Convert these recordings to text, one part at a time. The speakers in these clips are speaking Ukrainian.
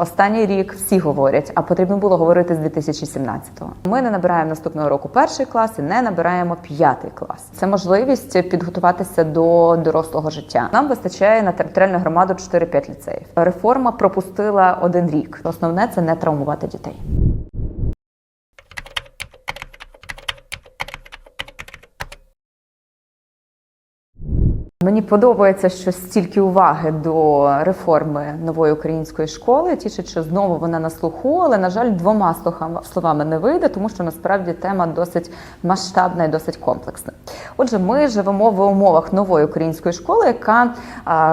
Останній рік всі говорять, а потрібно було говорити з 2017-го. Ми не набираємо наступного року перший клас і не набираємо п'ятий клас. Це можливість підготуватися до дорослого життя. Нам вистачає на територіальну громаду 4-5 ліцеїв. Реформа пропустила один рік. Основне це не травмувати дітей. Мені подобається, що стільки уваги до реформи нової української школи. Тішить, що знову вона на слуху, але на жаль, двома словами не вийде, тому що насправді тема досить масштабна і досить комплексна. Отже, ми живемо в умовах нової української школи, яка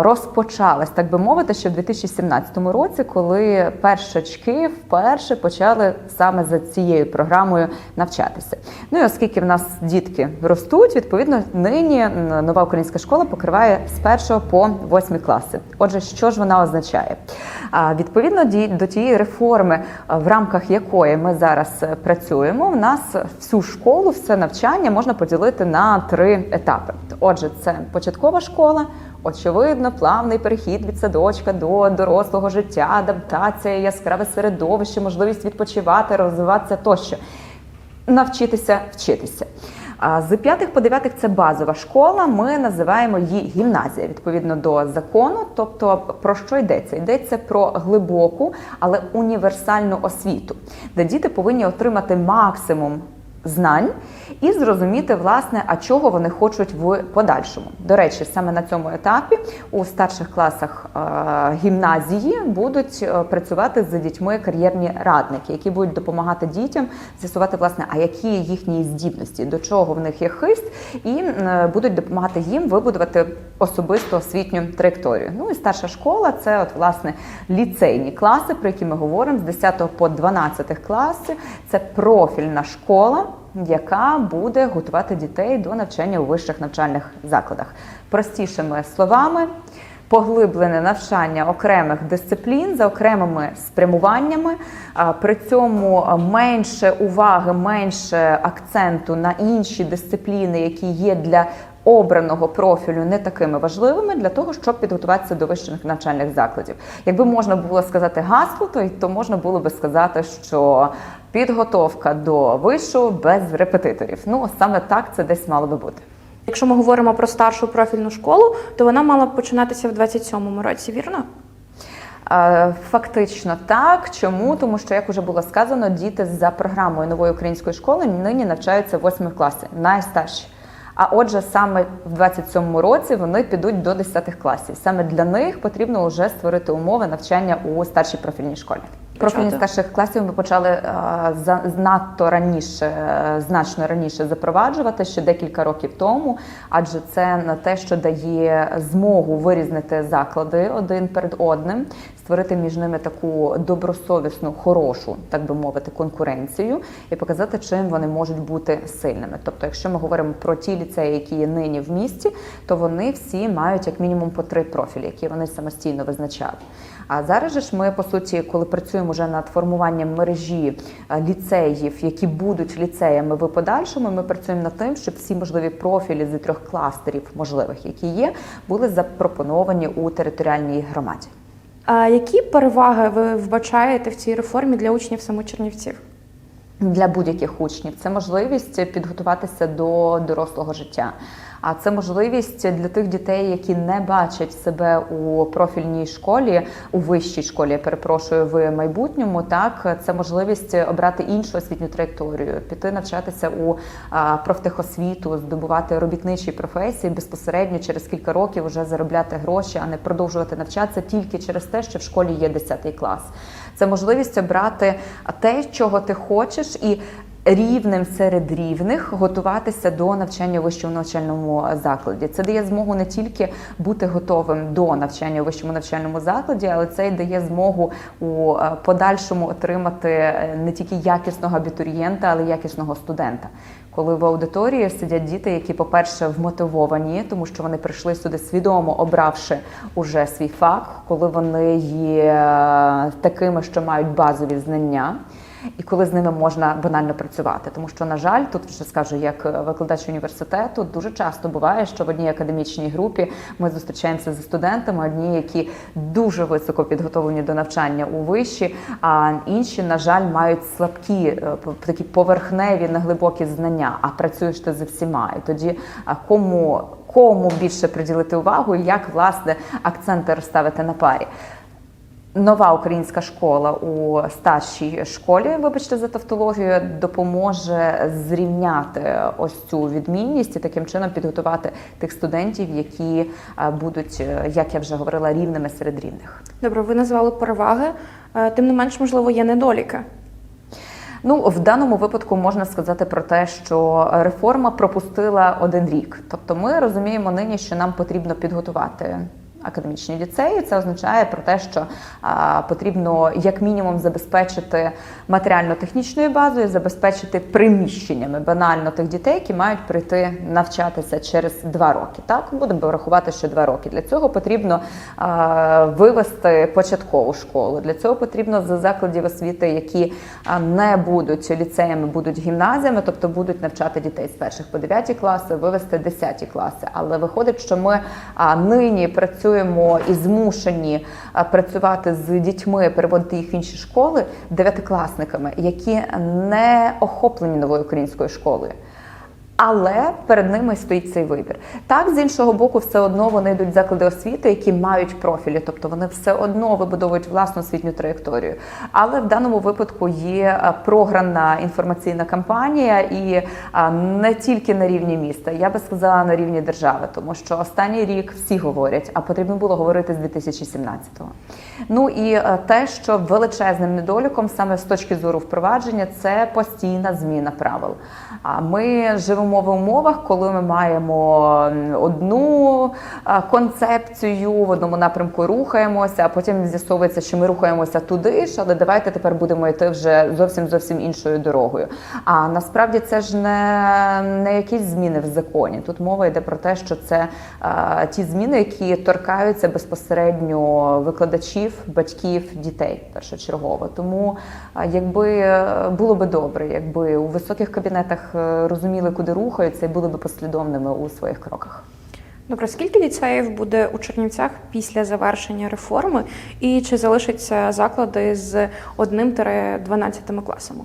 розпочалась, так би мовити, ще в 2017 році, коли першачки вперше почали саме за цією програмою навчатися. Ну і оскільки в нас дітки ростуть, відповідно, нині нова українська школа покриває з 1 по 8 класи. Отже, що ж вона означає? Відповідно до тієї реформи, в рамках якої ми зараз е, працюємо, в нас всю школу, все навчання можна поділити на три етапи. Отже, це початкова школа. Очевидно, плавний перехід від садочка до дорослого життя, адаптація, яскраве середовище, можливість відпочивати, розвиватися тощо навчитися вчитися. З п'ятих по дев'ятих це базова школа. Ми називаємо її гімназія відповідно до закону. Тобто, про що йдеться? Йдеться про глибоку, але універсальну освіту, де діти повинні отримати максимум знань і зрозуміти, власне, а чого вони хочуть в подальшому. До речі, саме на цьому етапі у старших класах е, гімназії будуть е, працювати з дітьми кар'єрні радники, які будуть допомагати дітям з'ясувати, власне, а які їхні здібності, до чого в них є хист, і е, будуть допомагати їм вибудувати особисту освітню траєкторію. Ну і старша школа це от власне ліцейні класи, про які ми говоримо з 10 по 12 класи. Це профільна школа яка буде готувати дітей до навчання у вищих навчальних закладах. Простішими словами, поглиблене навчання окремих дисциплін за окремими спрямуваннями, при цьому менше уваги, менше акценту на інші дисципліни, які є для обраного профілю не такими важливими для того, щоб підготуватися до вищих навчальних закладів. Якби можна було сказати гасло, то, то можна було би сказати, що підготовка до вишу без репетиторів. Ну саме так це десь мало би бути. Якщо ми говоримо про старшу профільну школу, то вона мала б починатися в 27-му році, вірно? Е, Фактично так. Чому? Тому що, як вже було сказано, діти за програмою нової української школи нині навчаються в 8 класі, найстарші. А отже, саме в 27-му році вони підуть до 10 класів. Саме для них потрібно вже створити умови навчання у старшій профільній школі. Профільні старших класів ми почали е, за надто раніше, е, значно раніше запроваджувати ще декілька років тому, адже це на те, що дає змогу вирізнити заклади один перед одним, створити між ними таку добросовісну, хорошу, так би мовити, конкуренцію і показати, чим вони можуть бути сильними. Тобто, якщо ми говоримо про ті ліцеї, які є нині в місті, то вони всі мають як мінімум по три профілі, які вони самостійно визначали. А зараз ж ми по суті, коли працюємо вже над формуванням мережі е, ліцеїв, які будуть ліцеями в подальшому, ми працюємо над тим, щоб всі можливі профілі з трьох кластерів можливих, які є, були запропоновані у територіальній громаді. А які переваги ви вбачаєте в цій реформі для учнів самочернівців? для будь-яких учнів. Це можливість підготуватися до дорослого життя. А це можливість для тих дітей, які не бачать себе у профільній школі, у вищій школі, я перепрошую, в майбутньому. Так, це можливість обрати іншу освітню траєкторію, піти навчатися у профтехосвіту, здобувати робітничі професії безпосередньо через кілька років вже заробляти гроші, а не продовжувати навчатися тільки через те, що в школі є 10 клас. Це можливість обрати те, чого ти хочеш, і рівнем серед рівних готуватися до навчання у вищому навчальному закладі. Це дає змогу не тільки бути готовим до навчання у вищому навчальному закладі, але це й дає змогу у е, подальшому отримати е, не тільки якісного абітурієнта, але й якісного студента. коли в аудиторії сидять діти, які, по-перше, вмотивовані, тому що вони прийшли сюди свідомо обравши уже свій фах, коли вони є е, такими, що мають базові знання. І коли з ними можна банально працювати, тому що на жаль, тут вже скажу, як викладач університету, дуже часто буває, що в одній академічній групі ми зустрічаємося зі студентами, одні, які дуже високо підготовлені до навчання у виші, а інші, на жаль, мають слабкі е, такі поверхневі, неглибокі знання. А працюєш ти зі всіма, і тоді кому кому більше приділити увагу, і як власне акценти розставити на парі. Нова українська школа у старшій школі, вибачте за тавтологію, допоможе зрівняти ось цю відмінність і таким чином підготувати тих студентів, які е, будуть, е, як я вже говорила, рівними серед рівних. Добре, ви назвали переваги, е, тим не менш, можливо, є недоліки. Ну, в даному випадку можна сказати про те, що реформа пропустила один рік. Тобто, ми розуміємо нині, що нам потрібно підготувати. Академічні ліцеї це означає про те, що потрібно як мінімум забезпечити матеріально-технічною базою, забезпечити приміщеннями банально тих дітей, які мають прийти навчатися через два роки. Так будемо рахувати, що два роки. Для цього потрібно вивести початкову школу. Для цього потрібно з закладів освіти, які не будуть ліцеями, будуть гімназіями, тобто будуть навчати дітей з перших по дев'яті класи, вивести десяті класи. Але виходить, що ми нині працюємо і змушені працювати з дітьми, переводити їх в інші школи дев'ятикласниками, які не охоплені новою українською школою. Але перед ними стоїть цей вибір. Так, з іншого боку, все одно вони йдуть в заклади освіти, які мають профілі, тобто вони все одно вибудовують власну освітню траєкторію. Але в даному випадку є програна інформаційна кампанія, і не тільки на рівні міста, я би сказала на рівні держави, тому що останній рік всі говорять, а потрібно було говорити з 2017-го. Ну і е, те, що величезним недоліком саме з точки зору впровадження, це постійна зміна правил. А ми живемо в умовах, коли ми маємо одну концепцію, в одному напрямку рухаємося, а потім з'ясовується, що ми рухаємося туди ж, але давайте тепер будемо йти вже зовсім зовсім іншою дорогою. А насправді це ж не, не якісь зміни в законі. Тут мова йде про те, що це а, ті зміни, які торкаються безпосередньо викладачів, батьків, дітей першочергово. Тому якби е, було би добре, якби у високих кабінетах е, розуміли, куди рухаються, і були би послідовними у своїх кроках. Добре, скільки ліцеїв буде у Чернівцях після завершення реформи, і чи залишаться заклади з 1-12 класами?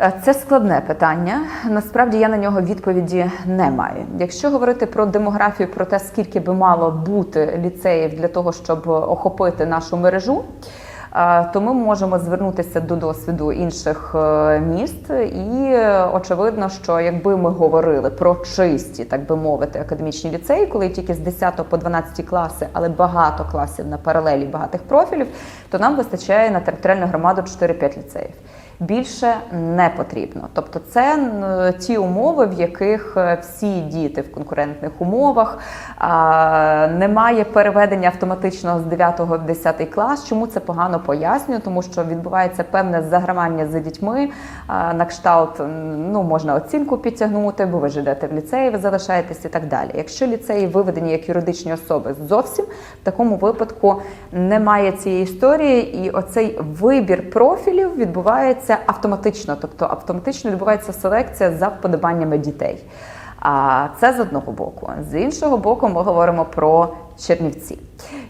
Е, Це складне питання. Насправді я на нього відповіді не маю. Якщо говорити про демографію, про те, скільки би мало бути ліцеїв для того, щоб охопити нашу мережу. То ми можемо звернутися до досвіду інших е, міст, і очевидно, що якби ми говорили про чисті, так би мовити, академічні ліцеї, коли тільки з 10 по 12 класи, але багато класів на паралелі багатих профілів, то нам вистачає на територіальну громаду 4-5 ліцеїв більше не потрібно. Тобто, це ті умови, в яких е, всі діти в конкурентних умовах немає переведення автоматичного з 9 в 10 клас. Чому це погано пояснюю? Тому що відбувається певне загравання за дітьми. На кшталт ну можна оцінку підтягнути, бо ви ж йдете в ліцеї, ви залишаєтесь і так далі. Якщо ліцеї виведені як юридичні особи зовсім в такому випадку немає цієї історії, і оцей вибір профілів відбувається автоматично, тобто автоматично відбувається селекція за вподобаннями дітей. А це з одного боку. З іншого боку, ми говоримо про Чернівці.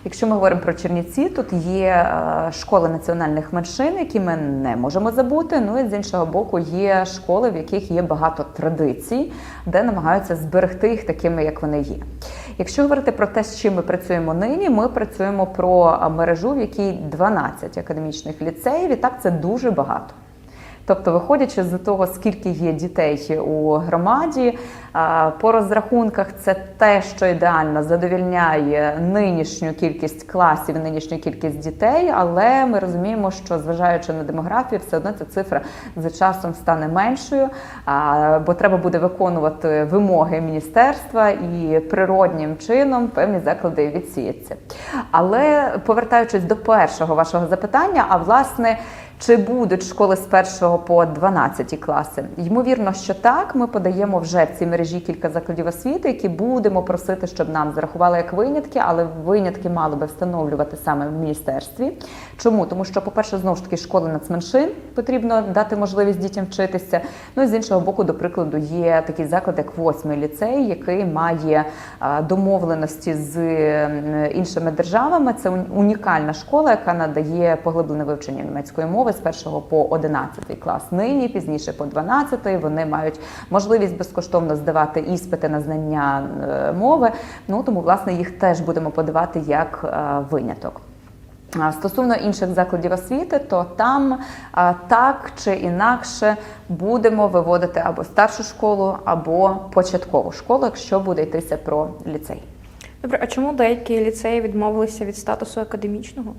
Якщо ми говоримо про Чернівці, тут є е, школи національних меншин, які ми не можемо забути. Ну і з іншого боку, є школи, в яких є багато традицій, де намагаються зберегти їх такими, як вони є. Якщо говорити про те, з чим ми працюємо нині, ми працюємо про мережу, в якій 12 академічних ліцеїв, і так це дуже багато. Тобто, виходячи з того, скільки є дітей у громаді, по розрахунках це те, що ідеально задовільняє нинішню кількість класів, нинішню кількість дітей, але ми розуміємо, що зважаючи на демографію, все одно ця цифра за часом стане меншою, бо треба буде виконувати вимоги міністерства і природнім чином певні заклади відсіяться. Але повертаючись до першого вашого запитання, а власне. Чи будуть школи з 1 по 12 класи? Ймовірно, що так. Ми подаємо вже в цій мережі кілька закладів освіти, які будемо просити, щоб нам зарахували як винятки, але винятки мали би встановлювати саме в міністерстві. Чому? Тому що, по-перше, знову ж таки, школи нацменшин потрібно дати можливість дітям вчитися. Ну і з іншого боку, до прикладу, є такий заклад, як восьмий ліцей, який має домовленості з іншими державами. Це уні- унікальна школа, яка надає поглиблене вивчення німецької мови з 1 по 11 клас. Нині пізніше по 12 вони мають можливість безкоштовно здавати іспити на знання е, мови. Ну тому власне їх теж будемо подавати як е, виняток. Стосовно інших закладів освіти, то там так чи інакше будемо виводити або старшу школу, або початкову школу, якщо буде йтися про ліцей. Добре, а чому деякі ліцеї відмовилися від статусу академічного?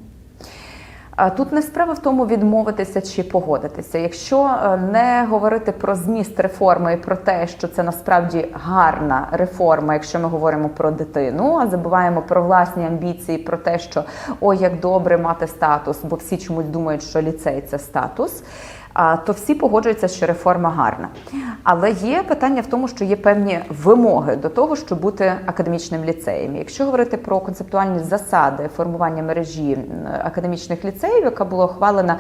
Тут не справа в тому відмовитися чи погодитися. Якщо е, не говорити про зміст реформи і про те, що це насправді гарна реформа, якщо ми говоримо про дитину, а забуваємо про власні амбіції, про те, що ой, як добре мати статус, бо всі чомусь думають, що ліцей це статус. То всі погоджуються, що реформа гарна. Але є питання в тому, що є певні вимоги до того, щоб бути академічним ліцеєм. Якщо говорити про концептуальні засади формування мережі академічних ліцеїв, яка була ухвалена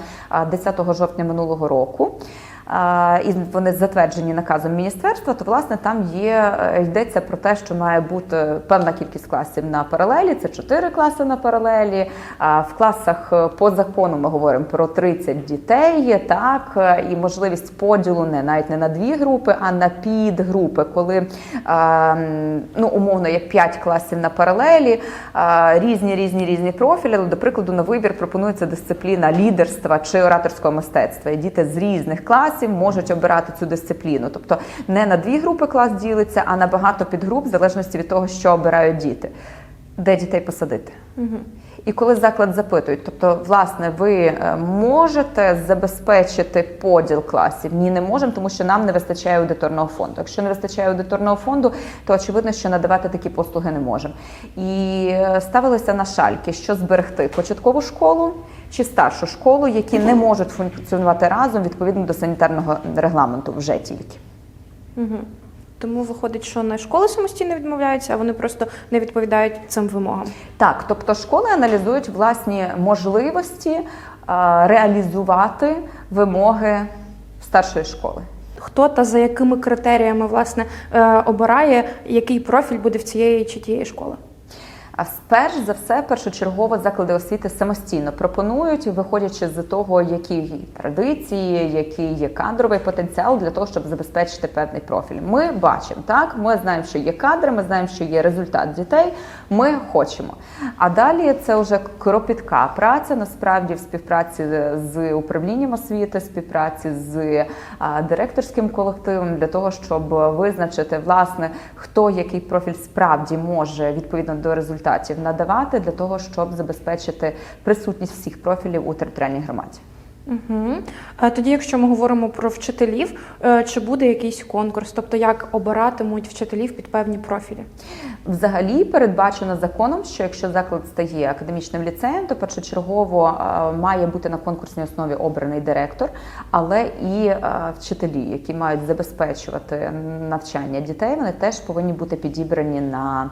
10 жовтня минулого року. І вони затверджені наказом міністерства, то власне там є е, йдеться про те, що має бути певна кількість класів на паралелі. Це 4 класи на паралелі. В класах е, по закону ми говоримо про 30 дітей, так е, і можливість поділу не навіть не на дві групи, а на підгрупи, коли ну умовно є 5 класів на паралелі, різні різні різні профілі. Але, до прикладу, на вибір пропонується дисципліна лідерства чи ораторського мистецтва. І діти з різних класів можуть обирати цю дисципліну. Тобто не на дві групи клас ділиться, а на багато підгруп, в залежності від того, що обирають діти. Де дітей посадити? І коли заклад запитують, тобто, власне, ви е, можете забезпечити поділ класів? Ні, не можемо, тому що нам не вистачає аудиторного фонду. Якщо не вистачає аудиторного фонду, то очевидно, що надавати такі послуги не можемо. І е, ставилися на шальки, що зберегти початкову школу чи старшу школу, які не можуть функціонувати разом відповідно до санітарного регламенту вже тільки. Угу. Тому виходить, що не школи самостійно відмовляються, а вони просто не відповідають цим вимогам. Так, тобто школи аналізують власні можливості е, реалізувати вимоги старшої школи. Хто та за якими критеріями власне е, обирає, який профіль буде в цієї чи тієї школи? А перш за все, першочергово заклади освіти самостійно пропонують, виходячи з того, які традиції, який є кадровий потенціал для того, щоб забезпечити певний профіль. Ми бачимо так. Ми знаємо, що є кадри, ми знаємо, що є результат дітей. Ми хочемо. А далі це вже кропітка праця, насправді в співпраці з управлінням освіти, співпраці з директорським колективом для того, щоб визначити власне хто який профіль справді може відповідно до результатів надавати для того, щоб забезпечити присутність всіх профілів у територіальній громаді. Угу. Тоді, якщо ми говоримо про вчителів, е, чи буде якийсь конкурс, тобто як обиратимуть вчителів під певні профілі? Взагалі передбачено законом, що якщо заклад стає академічним ліцеєм, то першочергово е, має бути на конкурсній основі обраний директор, але і вчителі, які мають забезпечувати навчання дітей, вони теж повинні бути підібрані на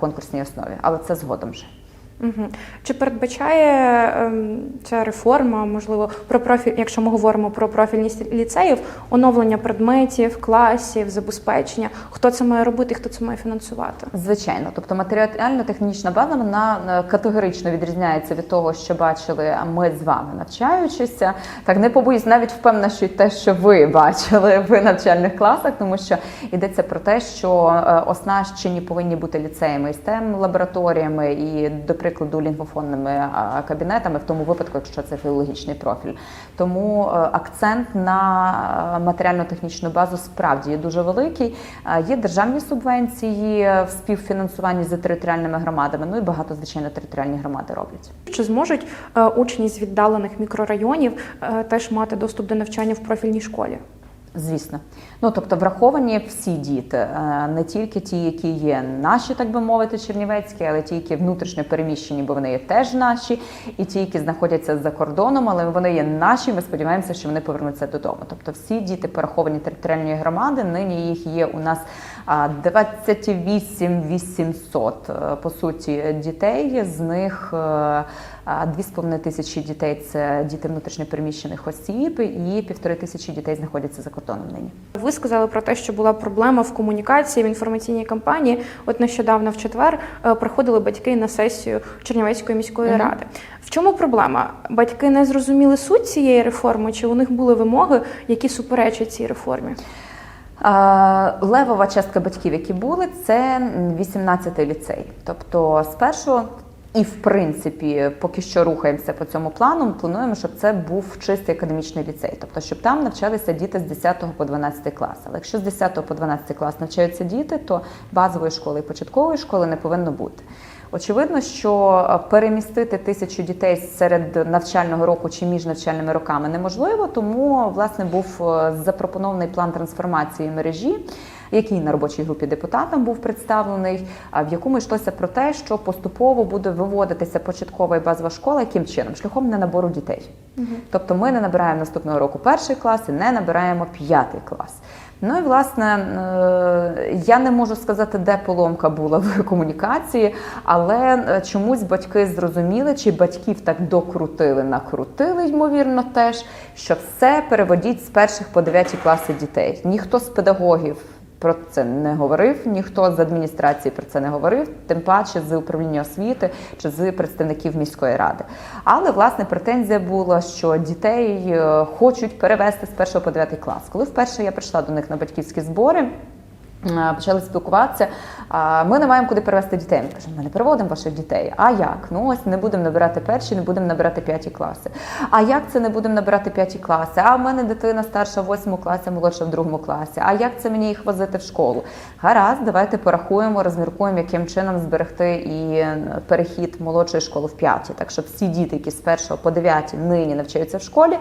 конкурсній основі, але це згодом вже. Угу. Чи передбачає ем, ця реформа, можливо, про профіль, якщо ми говоримо про профільність ліцеїв, оновлення предметів, класів, забезпечення? Хто це має робити, хто це має фінансувати? Звичайно, тобто матеріально-технічна база вона е, категорично відрізняється від того, що бачили ми з вами навчаючися. Так не побоюсь, навіть впевнена, що й те, що ви бачили в навчальних класах, тому що йдеться про те, що е, оснащені повинні бути ліцеями і stem лабораторіями і, до прикладу, лінгвофонними а, кабінетами, в тому випадку, якщо це філологічний профіль. Тому е, акцент на е, матеріально-технічну базу справді є дуже великий. Е, Є державні субвенції в співфінансуванні з територіальними громадами. Ну і багато звичайно територіальні громади роблять. Чи зможуть учні з віддалених мікрорайонів теж мати доступ до навчання в профільній школі? Звісно, ну тобто враховані всі діти, е, не тільки ті, які є наші, так би мовити, чернівецькі, але ті, які внутрішньо переміщені, бо вони є теж наші, і ті, які знаходяться за кордоном, але вони є наші. Ми сподіваємося, що вони повернуться додому. Тобто, всі діти пораховані територіальної громади. Нині їх є у нас а, 28 800, е, по суті дітей. З них е, 2,5 тисячі дітей це діти внутрішньопереміщених осіб, і півтори тисячі дітей знаходяться за кордоном нині. Ви сказали про те, що була проблема в комунікації в інформаційній кампанії. От нещодавно в четвер е, приходили батьки на сесію Чернівецької міської Мгм. ради. В чому проблема? Батьки не зрозуміли суть цієї реформи, чи у них були вимоги, які суперечать цій реформі? Левова частка батьків, які були, це 18-й ліцей. Тобто, спершу. І в принципі, поки що рухаємося по цьому плану. Плануємо, щоб це був чистий академічний ліцей, тобто, щоб там навчалися діти з 10 по 12 клас. Але якщо з 10 по 12 клас навчаються діти, то базової школи і початкової школи не повинно бути. Очевидно, що е, перемістити тисячу дітей серед навчального року чи між навчальними роками неможливо, тому власне був е, запропонований план трансформації мережі. Який на робочій групі депутатам був представлений, в якому йшлося про те, що поступово буде виводитися початкова і базова школа, яким чином шляхом ненабору дітей. Тобто ми не набираємо наступного року перший клас і не набираємо п'ятий клас. Ну і власне е, я не можу сказати, де поломка була в комунікації, але е, чомусь батьки зрозуміли, чи батьків так докрутили, накрутили, ймовірно, теж, що все переводіть з перших по дев'яті класи дітей. Ніхто з педагогів. Про це не говорив, ніхто з адміністрації про це не говорив, тим паче з управління освіти чи з представників міської ради. Але власне претензія була, що дітей е, хочуть перевести з першого по дев'ятий клас. Коли вперше я прийшла до них на батьківські збори. Е, Почали спілкуватися. Ми не маємо куди перевести дітей. Ми кажемо, ми не переводимо ваших дітей. А як? Ну ось не будемо набирати перші, не будемо набирати п'яті класи. А як це не будемо набирати п'яті класи? А в мене дитина старша в восьмому класі, молодша в другому класі. А як це мені їх возити в школу? Гаразд, давайте порахуємо, розміркуємо, яким чином зберегти і е, перехід молодшої школи в п'яті. Так щоб всі діти, які з першого по дев'яті нині навчаються в школі.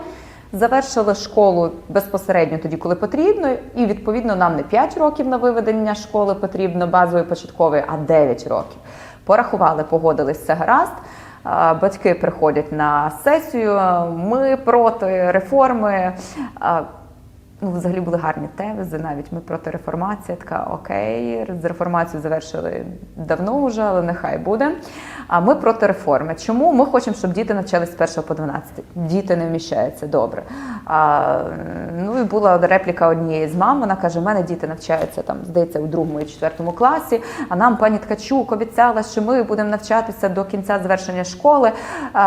Завершили школу безпосередньо тоді, коли потрібно, і відповідно нам не 5 років на виведення школи потрібно базової початкової, а 9 років. Порахували, погодились все гаразд. Батьки приходять на сесію. Ми проти реформи. Ну, взагалі були гарні тези, навіть ми проти реформації. Така окей, з реформацією завершили давно вже, але нехай буде. А ми проти реформи. Чому ми хочемо, щоб діти навчались з 1 по 12? Діти не вміщаються добре. А, ну і була репліка однієї з мам. Вона каже: у мене діти навчаються там, здається, у другому і четвертому класі. А нам пані Ткачук обіцяла, що ми будемо навчатися до кінця завершення школи. А,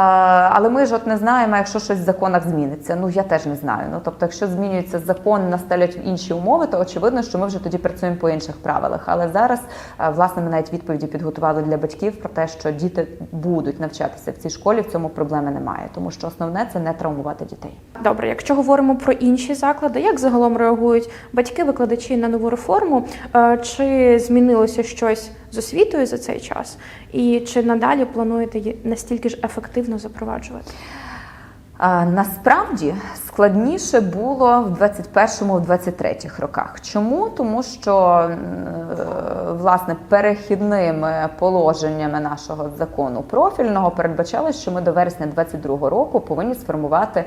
але ми ж от не знаємо, якщо щось в законах зміниться. Ну я теж не знаю. Ну тобто, якщо змінюється закон, наставлять інші умови, то очевидно, що ми вже тоді працюємо по інших правилах. Але зараз е, власне ми навіть відповіді підготували для батьків про те, що діти будуть навчатися в цій школі. В цьому проблеми немає, тому що основне це не травмувати дітей. Добре, якщо говоримо про інші заклади, як загалом реагують батьки, викладачі на нову реформу? Е, Чи змінилося щось з освітою за цей час? І чи надалі плануєте її настільки ж ефективно запроваджувати? Насправді складніше було в 21-му, в 23-х роках. Чому? Тому що е, власне перехідними положеннями нашого закону профільного передбачалось, що ми до вересня 22-го року повинні сформувати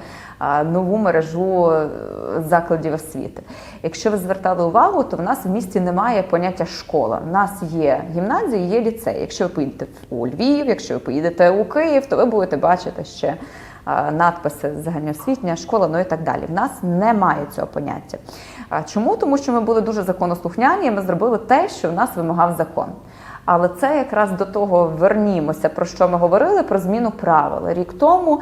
нову мережу е, закладів освіти. Якщо ви звертали увагу, то в нас в місті немає поняття школа. У нас є гімназія, є ліцей. Якщо ви поїдете у Львів, якщо ви поїдете у Київ, то ви будете бачити ще надписи загальноосвітня школа, ну і так далі. В нас немає цього поняття. Чому? Тому що ми були дуже законослухняні, і ми зробили те, що в нас вимагав закон. Але це якраз до того вернімося, про що ми говорили, про зміну правил. Рік тому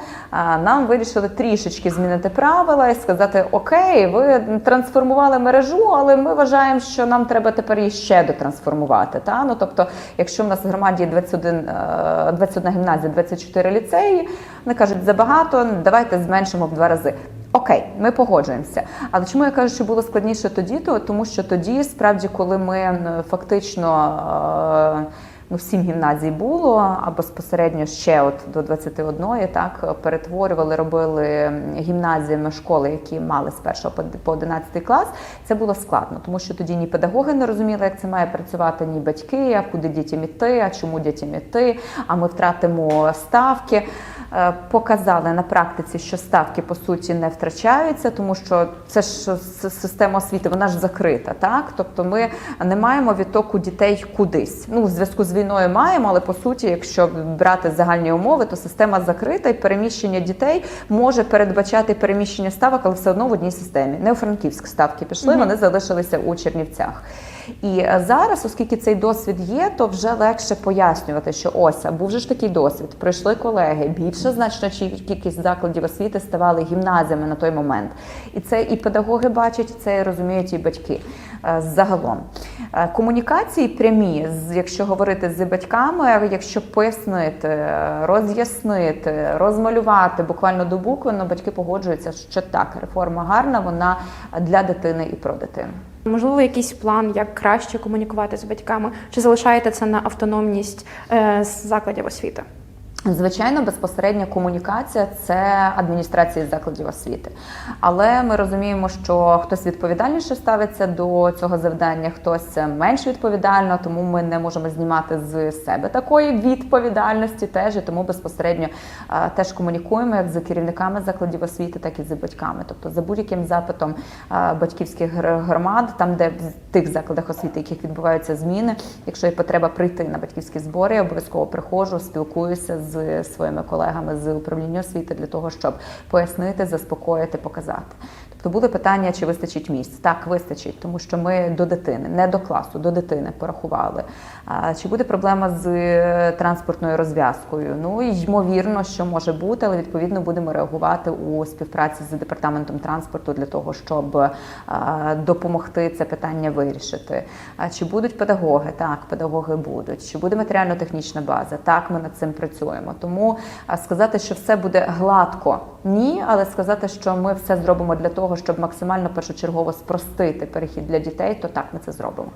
нам вирішили трішечки змінити правила і сказати: Окей, ви трансформували мережу, але ми вважаємо, що нам треба тепер її ще дотрансформувати. Та? Ну, тобто, якщо в нас в громаді 21, е, 21 гімназія, 24 ліцеї, вони кажуть, забагато, давайте зменшимо в два рази. Окей, ми погоджуємося. Але чому я кажу, що було складніше тоді? То тому що тоді, справді, коли ми фактично е, ну, сім гімназій було, а безпосередньо ще от до 21 так перетворювали, робили гімназіями школи, які мали з 1 по- по 11 клас. Це було складно, тому що тоді ні педагоги не розуміли, як це має працювати, ні батьки, а куди дітям іти, а чому дітям іти, а ми втратимо ставки. Е, Показали на практиці, що ставки по суті не втрачаються, тому що це ж система освіти, вона ж закрита, так тобто ми не маємо відтоку дітей кудись. Ну, в зв'язку з війною маємо, але по суті, якщо брати загальні умови, то система закрита і переміщення дітей може передбачати переміщення ставок, але все одно в одній системі. Не у Франківськ ставки пішли, вони залишилися у Чернівцях. І е, зараз, оскільки цей досвід є, то вже легше пояснювати, що ось а був же ж такий досвід. Прийшли колеги, більше значно чи- кількість закладів освіти ставали гімназіями на той момент. І це і педагоги бачать, це і розуміють і батьки е, загалом. Е, Комунікації прямі, якщо говорити з батьками, якщо пояснити, роз'яснити, розмалювати буквально до букви, ну, батьки погоджуються, що так, реформа гарна, вона для дитини і про дитину. Можливо, якийсь план, як краще комунікувати з батьками, чи залишаєте це на автономність е, закладів освіти? Звичайно, безпосередня комунікація це адміністрації закладів освіти. Але ми розуміємо, що хтось відповідальніше ставиться до цього завдання, хтось менш відповідально, тому ми не можемо знімати з себе такої відповідальності. Теж і тому безпосередньо теж комунікуємо як з керівниками закладів освіти, так і з батьками. Тобто за будь-яким запитом батьківських громад, там де в тих закладах освіти, яких відбуваються зміни, якщо є потреба прийти на батьківські збори, я обов'язково приходжу, спілкуюся з своїми колегами з управління освіти для того, щоб пояснити, заспокоїти, показати. Тобто були питання, чи вистачить місць. Так, вистачить, тому що ми до дитини, не до класу, до дитини порахували. А, чи буде проблема з е, транспортною розв'язкою? Ну ймовірно, що може бути, але відповідно будемо реагувати у співпраці з департаментом транспорту для того, щоб а, допомогти це питання вирішити. А чи будуть педагоги? Так, педагоги будуть. Чи буде матеріально-технічна база? Так, ми над цим працюємо. Тому сказати, що все буде гладко, ні, але сказати, що ми все зробимо для того, щоб максимально першочергово спростити перехід для дітей, то так ми це зробимо.